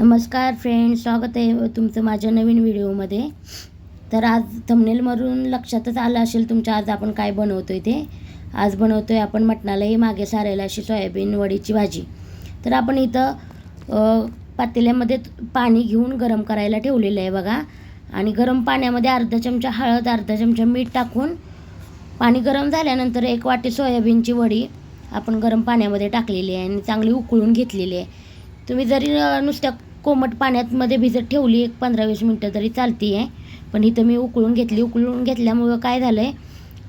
नमस्कार फ्रेंड स्वागत आहे तुमचं माझ्या नवीन व्हिडिओमध्ये. तर आज थंबनेलमधून लक्षातच आलं असेल तुमच्या आज आपण काय बनवतो आहे ते. आज बनवतो आहे आपण मटणालाही मागे सारायला अशी सोयाबीन वडीची भाजी. तर आपण इथं पातेल्यामध्ये पाणी घेऊन गरम करायला ठेवलेलं आहे बघा. आणि गरम पाण्यामध्ये अर्धा चमचा हळद अर्धा चमचा मीठ टाकून पाणी गरम झाल्यानंतर एक वाटी सोयाबीनची वडी आपण गरम पाण्यामध्ये टाकलेली आहे आणि चांगली उकळून घेतलेली आहे. तुम्ही जरी नुसत्या कोमट पाण्यात मध्ये भिजत ठेवली एक पंधरा वीस मिनटं तरी चालती आहे पण इथं मी उकळून घेतली. उकळून घेतल्यामुळं काय झालं आहे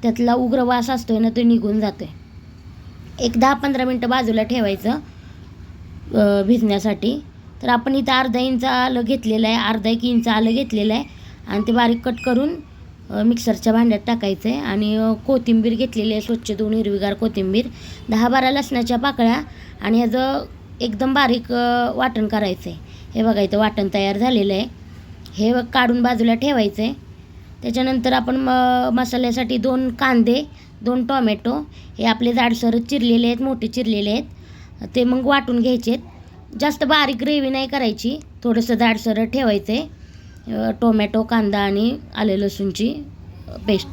त्यातला उग्र वास असतो आहे ना तो निघून जातो आहे एक दहा पंधरा मिनटं बाजूला ठेवायचं भिजण्यासाठी. तर आपण इथं अर्धा इंच आलं घेतलेलं आहे अर्धा एक इंच आलं घेतलेलं आहे. आणि ते बारीक कट करून मिक्सरच्या भांड्यात टाकायचं आहे आणि कोथिंबीर घेतलेली आहे स्वच्छ धुवून हिरवीगार कोथिंबीर. दहा बारा लसणाच्या पाकळ्या. आणि ह्याचं एकदम बारीक वाटण करायचं आहे हे बघा इथं वाटण तयार झालेलं आहे. हे बघ काढून बाजूला ठेवायचं आहे. त्याच्यानंतर आपण म मसाल्यासाठी दोन कांदे दोन टोमॅटो हे आपले जाडसर चिरलेले आहेत मोठे चिरलेले आहेत. ते मग वाटून घ्यायचे आहेत. जास्त बारीक ग्रेव्ही नाही करायची थोडंसं जाडसर ठेवायचं आहे. टोमॅटो कांदा आणि आले लसूणची पेस्ट.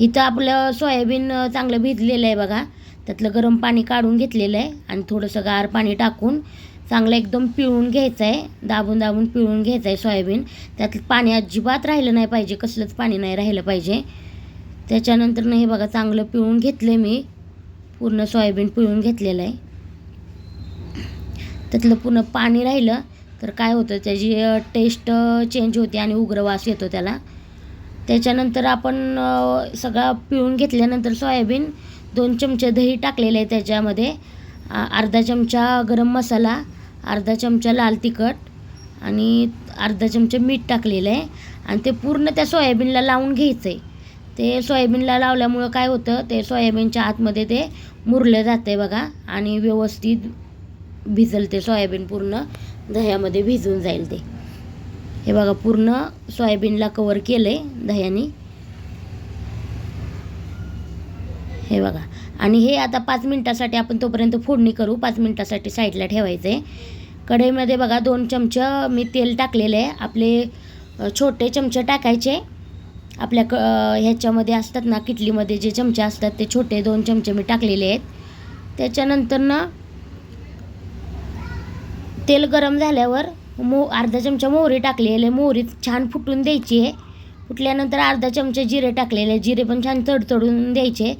इथं आपलं सोयाबीन चांगलं भिजलेलं आहे बघा. त्यातलं गरम पाणी काढून घेतलेलं आहे आणि थोडंसं गार पाणी टाकून चांगलं एकदम पिळून घ्यायचं आहे दाबून दाबून पिळून घ्यायचं आहे सोयाबीन त्यात पाणी अजिबात राहिलं नाही पाहिजे कसलंच पाणी नाही राहिलं पाहिजे. त्याच्यानंतर हे बघा चांगलं पिळून घेतलं मी. पूर्ण सोयाबीन पिळून घेतलेलं आहे. त्यातलं पूर्ण पाणी राहिलं तर काय होतं त्याची टेस्ट चेंज होते आणि उग्र वास येतो त्याला. त्याच्यानंतर आपण सगळा पिळून घेतल्यानंतर सोयाबीन दोन चमचे दही टाकलेले आहे त्याच्यामध्ये अर्धा चमचा गरम मसाला अर्धा चमचा लाल तिखट आणि अर्धा चमचा मीठ टाकलेलं आहे. आणि ते पूर्ण त्या सोयाबीनला लावून घ्यायचं आहे ते सोयाबीनला लावल्यामुळं काय होतं ते सोयाबीनच्या आतमध्ये ते मुरलं जातं आहे बघा आणि व्यवस्थित भिजल ते सोयाबीन पूर्ण दह्यामध्ये भिजून जाईल ते. हे बघा पूर्ण सोयाबीनला कवर केलं आहे दह्याने. हे बघा आणि हे आता पाच मिनटासाठी आपण तोपर्यंत फोडणी करू. पाच मिनटासाठी साईडला ठेवायचं. आहे कढईमध्ये बघा दोन चमचं मी तेल टाकलेलं आहे. आपले छोटे चमचे टाकायचे. आपल्या क ह्याच्यामध्ये असतात ना किटलीमध्ये जे चमचे असतात ते छोटे दोन चमचे मी टाकलेले आहेत. त्याच्यानंतर ना तेल गरम झाल्यावर मो अर्धा चमचा मोहरी टाकलेली आहे. मोहरी छान फुटून द्यायची आहे. फुटल्यानंतर अर्धा चमचा जिरे टाकलेले जिरे पण छान तडतडून द्यायचे.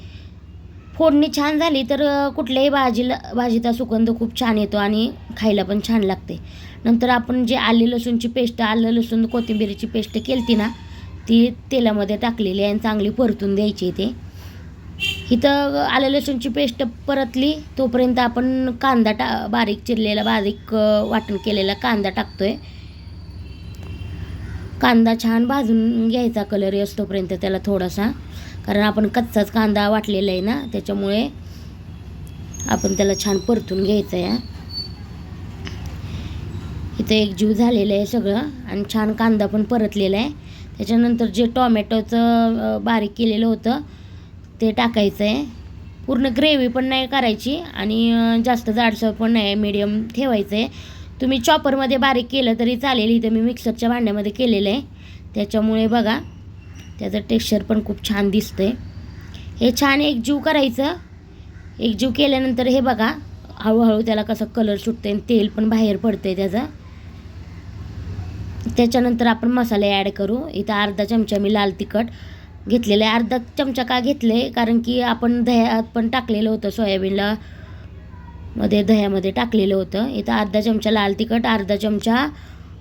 फोडणी छान झाली तर कुठल्याही भाजीला भाजीचा सुगंध खूप छान येतो आणि खायला पण छान लागते. नंतर आपण जे आले लसूणची पेस्ट आलं लसूण कोथिंबिरीची पेस्ट केलती ना ती तेलामध्ये टाकलेली आहे आणि चांगली परतून द्यायची ते. इथं आलं लसूणची पेस्ट परतली तोपर्यंत आपण कांदा टा बारीक चिरलेला बारीक वाटण केलेला कांदा टाकतो आहे कांदा छान भाजून घ्यायचा कलर असतोपर्यंत त्याला थोडासा. कारण आपण कच्चाच कांदा वाटलेला आहे ना त्याच्यामुळे आपण त्याला छान परतून घ्यायचं आहे. इथं एक जीव झालेलं आहे सगळं आणि छान कांदा पण परतलेला आहे. त्याच्यानंतर जे टॉमॅटोचं बारीक केलेलं होतं ते टाकायचं आहे. पूर्ण ग्रेव्ही पण नाही करायची आणि जास्त जाडसर पण नाही मीडियम ठेवायचं आहे. तुम्ही चॉपरमध्ये बारीक केलं तरी चालेल इथं मी मिक्सरच्या भांड्यामध्ये केलेलं आहे. त्याच्यामुळे बघा त्याचं टेक्स्चर पण खूप छान दिसतंय. हे छान एकजीव करायचं. एकजीव केल्यानंतर हे बघा हळूहळू त्याला कसं कलर सुटते आणि तेल पण बाहेर पडतंय त्याचं. त्याच्यानंतर आपण मसाले ॲड करू. इथं अर्धा चमचा मी लाल तिखट घेतलेलं आहे. अर्धा चमचा का घेतले कारण की आपण दह्यात पण टाकलेलं होतं सोयाबीनला मध्ये दह्यामध्ये टाकलेलं होतं. इथं अर्धा चमचा लाल तिखट अर्धा चमचा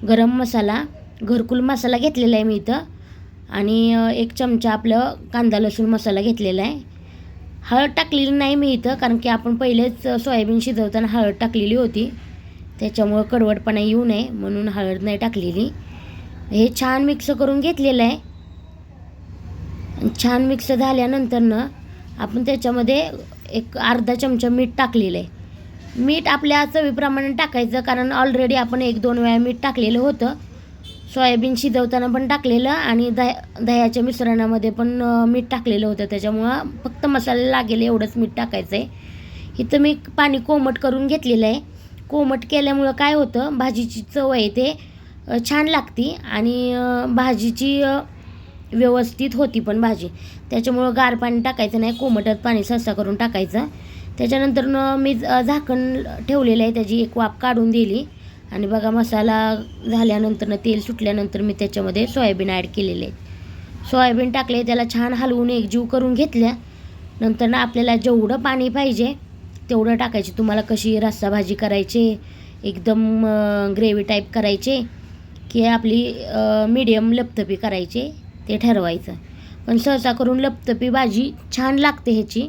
गरम मसाला घरकुल मसाला घेतलेला आहे मी इथं. आणि एक चमचा आपलं कांदा लसूण मसाला घेतलेला आहे. हळद टाकलेली नाही मी इथं कारण की आपण पहिलेच सोयाबीन शिजवताना हळद टाकलेली होती. त्याच्यामुळं कडवटपणा येऊ नये म्हणून हळद नाही टाकलेली. हे छान मिक्स करून घेतलेलं आहे. छान मिक्स झाल्यानंतरनं आपण त्याच्यामध्ये एक अर्धा चमचा मीठ टाकलेलं आहे. मीठ आपल्या चवीप्रमाणे टाकायचं कारण ऑलरेडी आपण एक दोन वेळा मीठ टाकलेलं होतं. सोयाबीन शिजवताना पण टाकलेलं आणि दह्या दह्याच्या मिश्रणामध्ये पण मीठ टाकलेलं होतं. त्याच्यामुळं फक्त मसाला लागेल एवढंच मीठ टाकायचं आहे इथं मी पाणी कोमट करून घेतलेलं आहे. कोमट केल्यामुळं काय होतं भाजीची चव आहे ते छान लागती आणि भाजीची व्यवस्थित होती पण भाजी. त्याच्यामुळं गार पाणी टाकायचं नाही कोमटत पाणी ससा करून टाकायचं. त्याच्यानंतर मी झाकण ठेवलेलं आहे. त्याची एक वाफ काढून दिली. आणि बघा मसाला झाल्यानंतर तेल सुटल्यानंतर मी त्याच्यामध्ये सोयाबीन ॲड केलेले सोयाबीन टाकले त्याला छान हलवून एकजीव करून घेतल्या. नंतर ना आपल्याला जेवढं पाणी पाहिजे तेवढं टाकायचे. तुम्हाला कशी रस्सा भाजी करायची एकदम ग्रेव्ही टाईप करायचे की आपली मीडियम लपतपी करायचे ते ठरवायचं. पण सहसा करून लपतपी भाजी छान लागते ह्याची.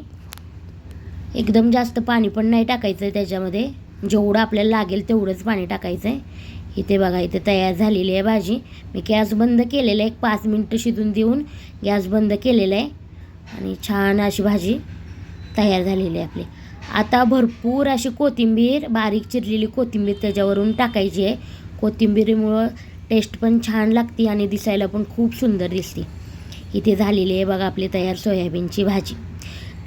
एकदम जास्त पाणी पण नाही टाकायचं आहे त्याच्यामध्ये. जेवढं आपल्याला लागेल तेवढंच पाणी टाकायचं आहे इथे बघा इथे तयार झालेली आहे भाजी. मी गॅस बंद केलेला आहे. एक पाच मिनटं शिजून देऊन गॅस बंद केलेला आहे. आणि छान अशी भाजी तयार झालेली आहे आपली. आता भरपूर अशी कोथिंबीर बारीक चिरलेली कोथिंबीर त्याच्यावरून टाकायची आहे. कोथिंबीरीमुळं टेस्ट पण छान लागते आणि दिसायला पण खूप सुंदर दिसते. इथे झालेली आहे बघा आपली तयार सोयाबीनची भाजी.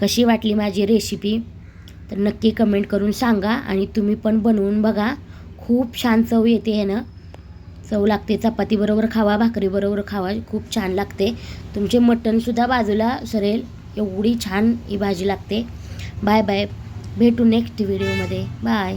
कशी वाटली माझी रेसिपी तर नक्की कमेंट करून सांगा आणि तुम्ही पण बनवून बघा. खूप छान चव येते आहे ना चव लागते चपातीबरोबर खावा भाकरीबरोबर खावा खूप छान लागते. तुमचे मटणसुद्धा बाजूला सरेल एवढी छान ही भाजी लागते. बाय बाय भेटू नेक्स्ट व्हिडिओमध्ये बाय